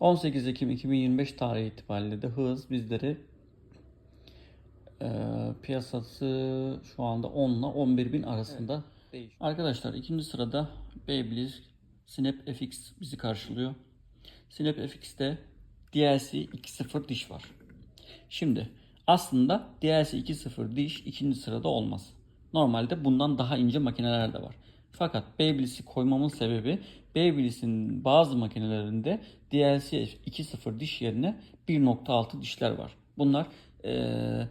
18 Ekim 2025 tarihi itibariyle de hız bizleri e, piyasası şu anda 10 ile 11 bin arasında değişiyor. Arkadaşlar ikinci sırada Babyliss Snap FX bizi karşılıyor. Snap FX'te DLC 2.0 diş var. Şimdi aslında DLC 2.0 diş ikinci sırada olmaz. Normalde bundan daha ince makineler de var. Fakat Babyliss'i koymamın sebebi Babyliss'in bazı makinelerinde DLC 2.0 diş yerine 1.6 dişler var. Bunlar eee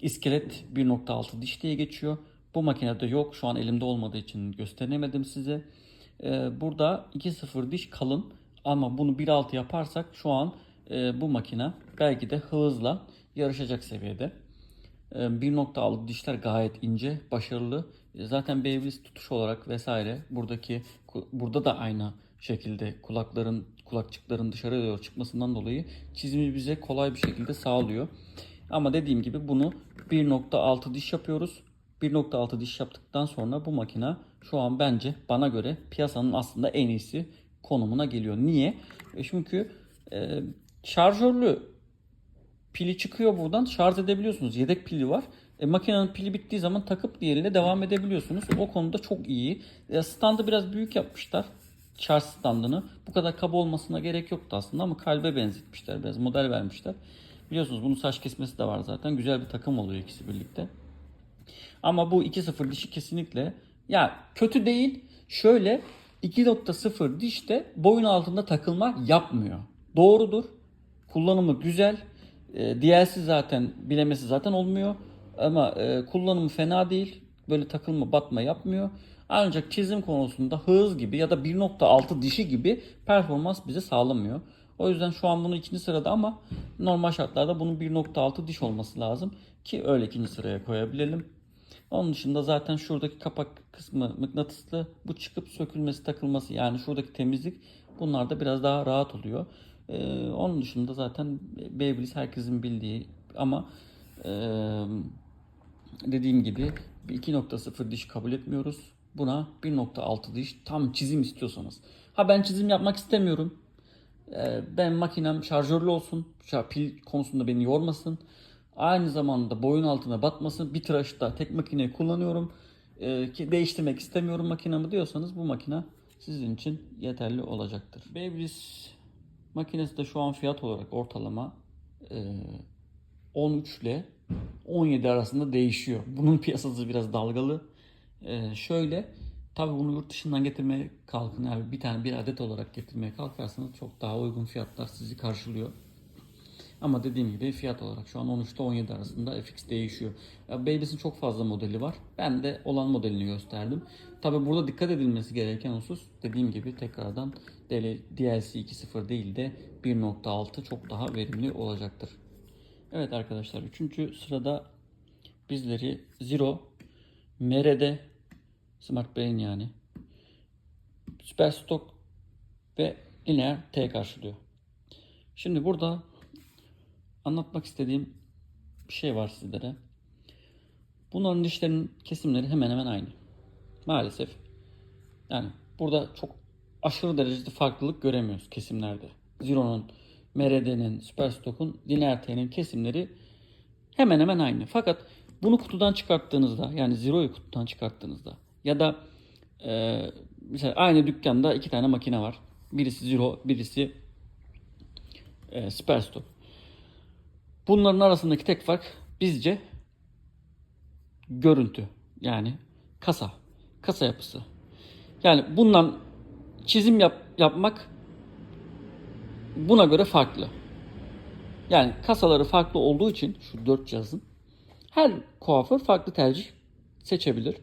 iskelet 1.6 diş diye geçiyor. Bu makinede yok. Şu an elimde olmadığı için gösteremedim size. Ee, burada 2.0 diş kalın ama bunu 1.6 yaparsak şu an e, bu makine belki de hızla yarışacak seviyede. Ee, 1.6 dişler gayet ince, başarılı. Zaten Babyliss tutuş olarak vesaire buradaki burada da aynı şekilde kulakların kulakçıkların dışarı doğru çıkmasından dolayı çizimi bize kolay bir şekilde sağlıyor. Ama dediğim gibi bunu 1.6 diş yapıyoruz. 1.6 diş yaptıktan sonra bu makine şu an bence bana göre piyasanın aslında en iyisi konumuna geliyor. Niye? E çünkü e, şarjörlü pili çıkıyor buradan şarj edebiliyorsunuz. Yedek pili var. E, makinenin pili bittiği zaman takıp diğeriyle devam edebiliyorsunuz. O konuda çok iyi. E, standı biraz büyük yapmışlar. Şarj standını. Bu kadar kaba olmasına gerek yoktu aslında ama kalbe benzetmişler. Biraz model vermişler. Biliyorsunuz bunun saç kesmesi de var zaten. Güzel bir takım oluyor ikisi birlikte. Ama bu 2.0 dişi kesinlikle ya kötü değil. Şöyle 2.0 diş de boyun altında takılma yapmıyor. Doğrudur. Kullanımı güzel. E, DLC zaten bilemesi zaten olmuyor. Ama e, kullanımı fena değil. Böyle takılma batma yapmıyor. Ancak çizim konusunda hız gibi ya da 1.6 dişi gibi performans bize sağlamıyor. O yüzden şu an bunu ikinci sırada ama normal şartlarda bunun 1.6 diş olması lazım ki öyle ikinci sıraya koyabilelim. Onun dışında zaten şuradaki kapak kısmı mıknatıslı. Bu çıkıp sökülmesi, takılması yani şuradaki temizlik bunlar da biraz daha rahat oluyor. Ee, onun dışında zaten Babyliss herkesin bildiği ama e, dediğim gibi bir 2.0 diş kabul etmiyoruz. Buna 1.6 diş tam çizim istiyorsanız. Ha ben çizim yapmak istemiyorum. Ee, ben makinem şarjörlü olsun. Pil konusunda beni yormasın. Aynı zamanda boyun altına batmasın. Bir tıraşta tek makineyi kullanıyorum. Ee, ki değiştirmek istemiyorum makinamı diyorsanız bu makine sizin için yeterli olacaktır. Babyliss makinesi de şu an fiyat olarak ortalama e, 13 ile 17 arasında değişiyor. Bunun piyasası biraz dalgalı. Ee, şöyle tabii bunu yurt dışından getirmeye kalkın yani bir tane bir adet olarak getirmeye kalkarsanız çok daha uygun fiyatlar sizi karşılıyor. Ama dediğim gibi fiyat olarak şu an 13 ile 17 arasında FX değişiyor. Ya Babyliss'in çok fazla modeli var. Ben de olan modelini gösterdim. Tabi burada dikkat edilmesi gereken husus dediğim gibi tekrardan DL DLC 2.0 değil de 1.6 çok daha verimli olacaktır. Evet arkadaşlar 3. sırada bizleri Zero, Merede, Smart Brain yani, Superstock ve Linear T karşılıyor. Şimdi burada anlatmak istediğim bir şey var sizlere. Bunların dişlerin kesimleri hemen hemen aynı. Maalesef. Yani burada çok aşırı derecede farklılık göremiyoruz kesimlerde. Zero'nun, Meridian'in, Superstock'un, Linear T'nin kesimleri hemen hemen aynı. Fakat bunu kutudan çıkarttığınızda yani Zero'yu kutudan çıkarttığınızda ya da e, mesela aynı dükkanda iki tane makine var. Birisi Zero, birisi e, Superstock. Bunların arasındaki tek fark bizce görüntü. Yani kasa. Kasa yapısı. Yani bundan çizim yap, yapmak buna göre farklı. Yani kasaları farklı olduğu için şu dört cihazın her kuaför farklı tercih seçebilir.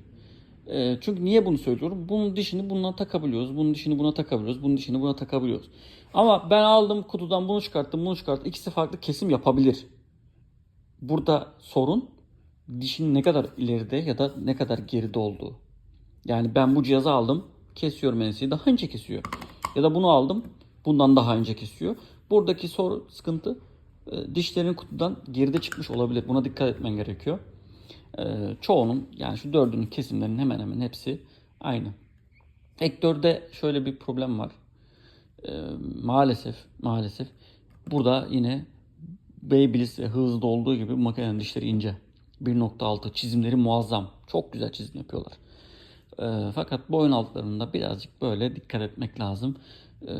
Ee, çünkü niye bunu söylüyorum? Bunun dişini buna takabiliyoruz. Bunun dişini buna takabiliyoruz. Bunun dişini buna takabiliyoruz. Ama ben aldım kutudan bunu çıkarttım, bunu çıkarttım. İkisi farklı kesim yapabilir. Burada sorun dişin ne kadar ileride ya da ne kadar geride olduğu. Yani ben bu cihazı aldım, kesiyorum enseyi daha ince kesiyor. Ya da bunu aldım, bundan daha ince kesiyor. Buradaki soru sıkıntı e, dişlerin kutudan geride çıkmış olabilir. Buna dikkat etmen gerekiyor. E, çoğunun yani şu dördünün kesimlerinin hemen hemen hepsi aynı. Vektörde şöyle bir problem var. e, maalesef maalesef burada yine Babyliss ve hızlı olduğu gibi makinenin dişleri ince. 1.6 çizimleri muazzam. Çok güzel çizim yapıyorlar. Fakat boyun altlarında birazcık böyle dikkat etmek lazım. E,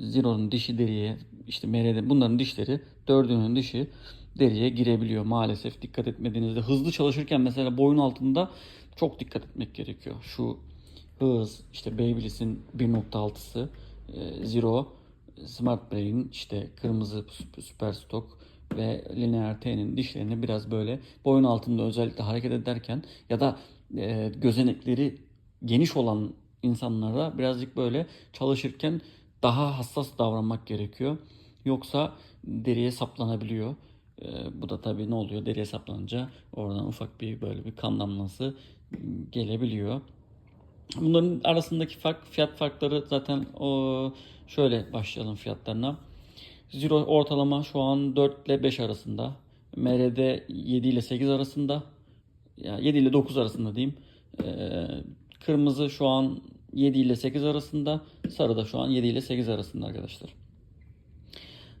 Zero'nun dişi deriye, işte MR'de bunların dişleri, dördünün dişi deriye girebiliyor maalesef dikkat etmediğinizde. Hızlı çalışırken mesela boyun altında çok dikkat etmek gerekiyor. Şu hız, işte Babyliss'in 1.6'sı, e, Zero, Smart Brain, işte kırmızı Super Stock ve Linear T'nin dişlerini biraz böyle boyun altında özellikle hareket ederken ya da e, gözenekleri geniş olan insanlara birazcık böyle çalışırken daha hassas davranmak gerekiyor. Yoksa deriye saplanabiliyor. E, bu da tabii ne oluyor? Deriye saplanınca oradan ufak bir böyle bir kan damlası gelebiliyor. Bunların arasındaki fark, fiyat farkları zaten o şöyle başlayalım fiyatlarına. Zero ortalama şu an 4 ile 5 arasında. MRD 7 ile 8 arasında. Ya 7 ile 9 arasında diyeyim. Ee, kırmızı şu an 7 ile 8 arasında. Sarı da şu an 7 ile 8 arasında arkadaşlar.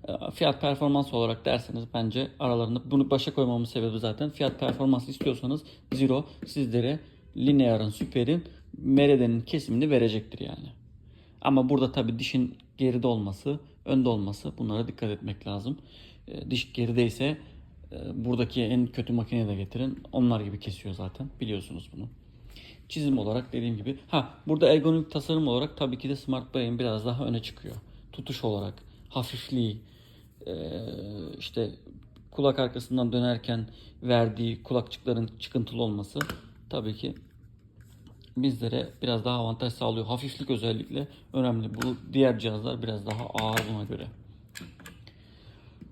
Ee, Fiyat performans olarak derseniz bence aralarında bunu başa koymamın sebebi zaten fiyat performans istiyorsanız Zero sizlere Linear'ın, Super'in, Meride'nin kesimini verecektir yani. Ama burada tabii dişin geride olması, önde olması bunlara dikkat etmek lazım. E, diş gerideyse e, buradaki en kötü makineyi de getirin. Onlar gibi kesiyor zaten. Biliyorsunuz bunu. Çizim olarak dediğim gibi. Ha burada ergonomik tasarım olarak tabii ki de Smart Brain biraz daha öne çıkıyor. Tutuş olarak, hafifliği, işte kulak arkasından dönerken verdiği kulakçıkların çıkıntılı olması tabii ki bizlere biraz daha avantaj sağlıyor. Hafiflik özellikle önemli. Bu diğer cihazlar biraz daha ağır buna göre.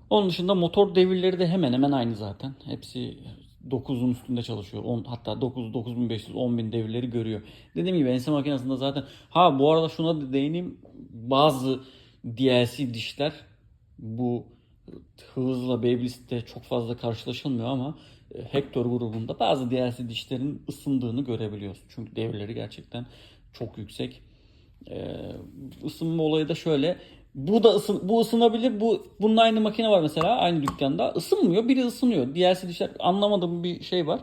Onun dışında motor devirleri de hemen hemen aynı zaten. Hepsi 9'un üstünde çalışıyor. 10, hatta 9, 9500, 10000 devirleri görüyor. Dediğim gibi ense makinesinde zaten ha bu arada şuna da değineyim. Bazı DLC dişler bu hızla Babyliss'te çok fazla karşılaşılmıyor ama e, Hector grubunda bazı DLC dişlerin ısındığını görebiliyoruz. Çünkü devirleri gerçekten çok yüksek. Ee, ısınma olayı da şöyle. Bu da ısın, bu ısınabilir. Bu bunun aynı makine var mesela aynı dükkanda. Isınmıyor. Biri ısınıyor. DLC dişler anlamadığım bir şey var.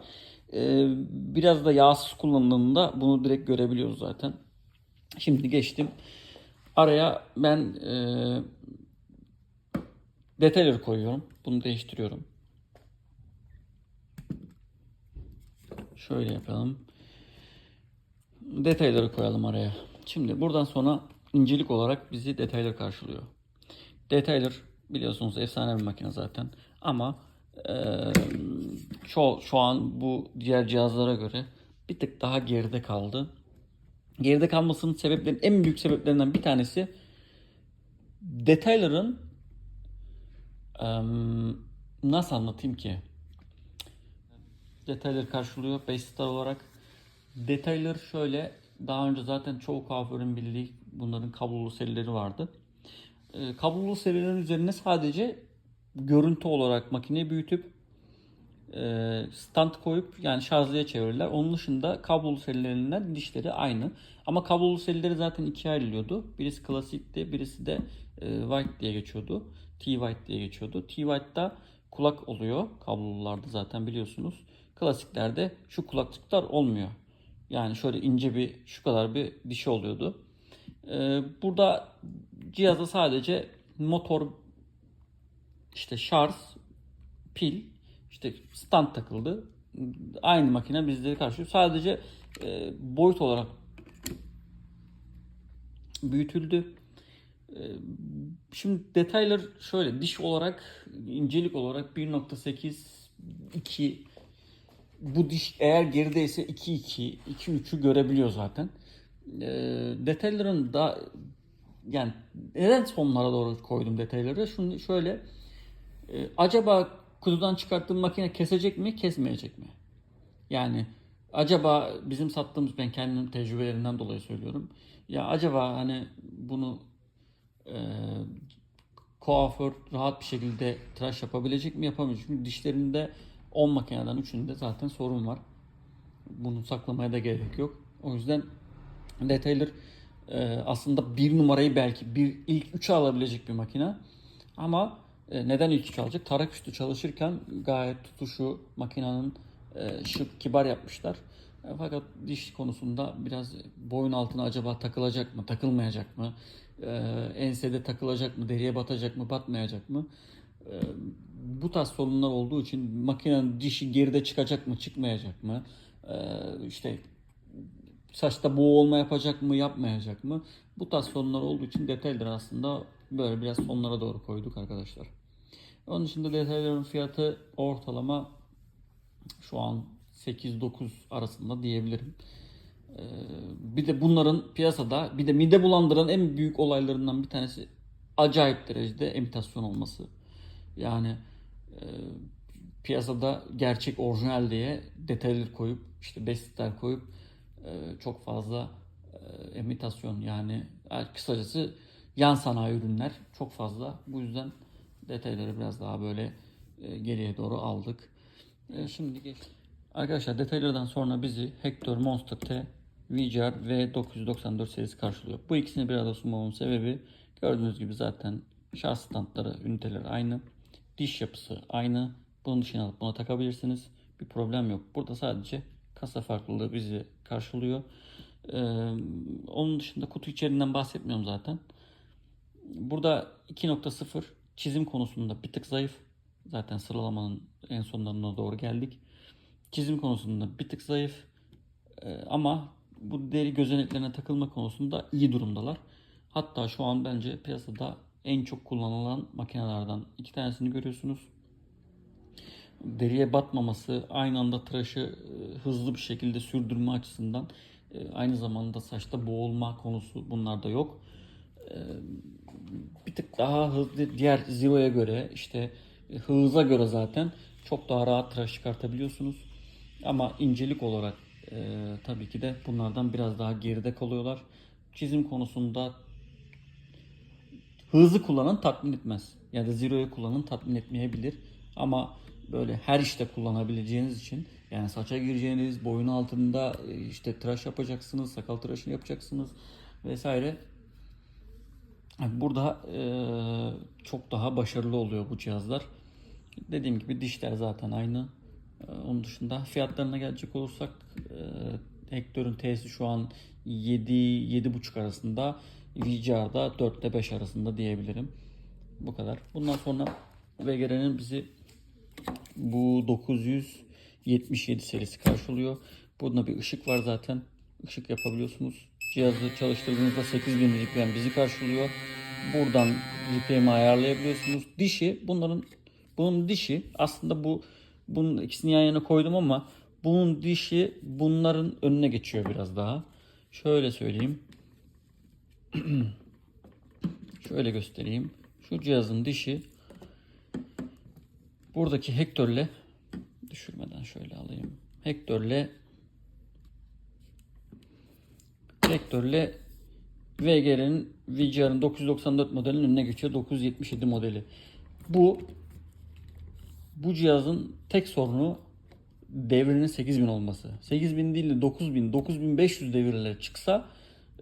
Ee, biraz da yağsız kullanıldığında bunu direkt görebiliyoruz zaten. Şimdi geçtim. Araya ben e, detayları koyuyorum. Bunu değiştiriyorum. Şöyle yapalım. Detayları koyalım araya. Şimdi buradan sonra incelik olarak bizi detaylar karşılıyor. Detaylar biliyorsunuz efsane bir makine zaten. Ama eee şu, şu an bu diğer cihazlara göre bir tık daha geride kaldı. Geride kalmasının sebeplerinin en büyük sebeplerinden bir tanesi detayların eee, nasıl anlatayım ki? detayları karşılıyor 5 star olarak. Detayları şöyle daha önce zaten çoğu kuaförün bildiği bunların kablolu serileri vardı. E, kablolu serilerin üzerine sadece görüntü olarak makineyi büyütüp e, stand koyup yani şarjlıya çevirirler. Onun dışında kablolu serilerinden dişleri aynı. Ama kablolu serileri zaten ikiye ayrılıyordu. Birisi klasikti, birisi de e, white diye geçiyordu. T-White diye geçiyordu. T-White'da kulak oluyor. Kablolularda zaten biliyorsunuz. Klasiklerde şu kulaklıklar olmuyor. Yani şöyle ince bir şu kadar bir dişi oluyordu. Ee, burada cihazda sadece motor işte şarj, pil, işte stand takıldı. Aynı makine bizleri karşılıyor. Sadece e, boyut olarak büyütüldü. E, şimdi detaylar şöyle diş olarak incelik olarak 1.8 2 bu diş eğer gerideyse 2-2, 2-3'ü görebiliyor zaten. E, detayların da yani neden sonlara doğru koydum detayları? Şunu şöyle e, acaba kutudan çıkarttığım makine kesecek mi, kesmeyecek mi? Yani acaba bizim sattığımız ben kendim tecrübelerinden dolayı söylüyorum. Ya acaba hani bunu e, kuaför rahat bir şekilde tıraş yapabilecek mi yapamayacak Çünkü dişlerinde 10 makineden 3'ünde zaten sorun var. Bunu saklamaya da gerek yok. O yüzden detaylar e, aslında bir numarayı belki bir ilk üçe alabilecek bir makine. Ama e, neden ilk üç alacak? Tarak üstü çalışırken gayet tutuşu makinenin e, şık, kibar yapmışlar. E, fakat diş konusunda biraz boyun altına acaba takılacak mı, takılmayacak mı? E, ensede takılacak mı, deriye batacak mı, batmayacak mı? E, bu tarz sorunlar olduğu için makinenin dişi geride çıkacak mı, çıkmayacak mı? E, işte saçta boğulma yapacak mı, yapmayacak mı? Bu tarz sorunlar olduğu için detayları aslında böyle biraz sonlara doğru koyduk arkadaşlar. Onun dışında detayların fiyatı ortalama şu an 8-9 arasında diyebilirim. Ee, bir de bunların piyasada bir de mide bulandıran en büyük olaylarından bir tanesi acayip derecede imitasyon olması. Yani e, piyasada gerçek orijinal diye detaylar koyup işte besitler koyup çok fazla e, imitasyon yani e, kısacası yan sanayi ürünler çok fazla. Bu yüzden detayları biraz daha böyle e, geriye doğru aldık. E, şimdi geç. Arkadaşlar detaylardan sonra bizi Hector Monster T VGR ve 994 serisi karşılıyor. Bu ikisini bir arada sunmamın sebebi gördüğünüz gibi zaten şarj standları, üniteler aynı. Diş yapısı aynı. Bunun dışına alıp buna takabilirsiniz. Bir problem yok. Burada sadece kasa farklılığı bizi karşılıyor. Ee, onun dışında kutu içeriğinden bahsetmiyorum zaten. Burada 2.0 çizim konusunda bir tık zayıf. Zaten sıralamanın en sonlarına doğru geldik. Çizim konusunda bir tık zayıf. Ee, ama bu deri gözeneklerine takılma konusunda iyi durumdalar. Hatta şu an bence piyasada en çok kullanılan makinelerden iki tanesini görüyorsunuz. Deriye batmaması, aynı anda tıraşı e, hızlı bir şekilde sürdürme açısından e, aynı zamanda saçta boğulma konusu bunlar da yok. E, bir tık daha hızlı diğer Zero'ya göre işte hıza göre zaten çok daha rahat tıraş çıkartabiliyorsunuz. Ama incelik olarak e, tabii ki de bunlardan biraz daha geride kalıyorlar. Çizim konusunda hızlı kullanan tatmin etmez. Ya da Zero'yu kullanan tatmin etmeyebilir. Ama böyle her işte kullanabileceğiniz için yani saça gireceğiniz, boyun altında e, işte tıraş yapacaksınız, sakal tıraşını yapacaksınız vesaire. Burada e, çok daha başarılı oluyor bu cihazlar. Dediğim gibi dişler zaten aynı. E, onun dışında fiyatlarına gelecek olursak Hector'un T'si şu an 7-7.5 arasında. VGR'da 4 ile 5 arasında diyebilirim. Bu kadar. Bundan sonra VGR'nin bizi bu 977 serisi karşılıyor. Bunda bir ışık var zaten. Işık yapabiliyorsunuz. Cihazı çalıştırdığınızda 8000 RPM bizi karşılıyor. Buradan RPM'i ayarlayabiliyorsunuz. Dişi bunların bunun dişi aslında bu bunun ikisini yan yana koydum ama bunun dişi bunların önüne geçiyor biraz daha. Şöyle söyleyeyim. Şöyle göstereyim. Şu cihazın dişi buradaki Hector'le düşürmeden şöyle alayım. Hector'le Hector'le VGR'nin VGR'ın 994 modelinin önüne geçiyor. 977 modeli. Bu bu cihazın tek sorunu devrinin 8000 olması. 8000 değil de 9000, 9500 devirler çıksa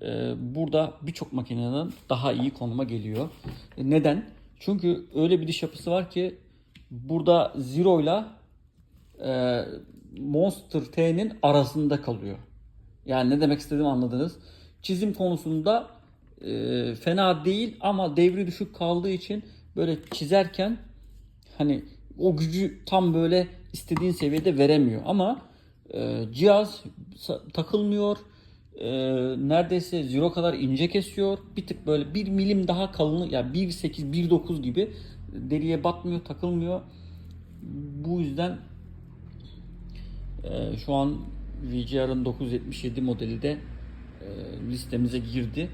e, burada birçok makineden daha iyi konuma geliyor. E, neden? Çünkü öyle bir diş yapısı var ki burada Zero ile e, Monster T'nin arasında kalıyor. Yani ne demek istediğimi anladınız. Çizim konusunda e, fena değil ama devri düşük kaldığı için böyle çizerken hani o gücü tam böyle istediğin seviyede veremiyor. Ama e, cihaz takılmıyor. E, neredeyse zero kadar ince kesiyor. Bir tık böyle bir milim daha kalın yani 1.8 1.9 gibi deriye batmıyor, takılmıyor. Bu yüzden e, şu an VGR'ın 977 modeli de e, listemize girdi.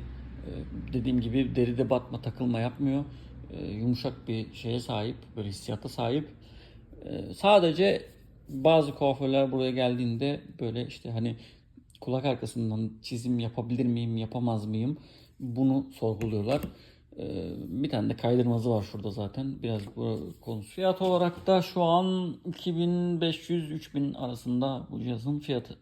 E, dediğim gibi deride batma, takılma yapmıyor. E, yumuşak bir şeye sahip, böyle hissiyata sahip. E, sadece bazı kuaförler buraya geldiğinde böyle işte hani kulak arkasından çizim yapabilir miyim, yapamaz mıyım? Bunu sorguluyorlar. Ee, bir tane de kaydırmazı var şurada zaten. Biraz bu konusu. Fiyat olarak da şu an 2500-3000 arasında bu cihazın fiyatı.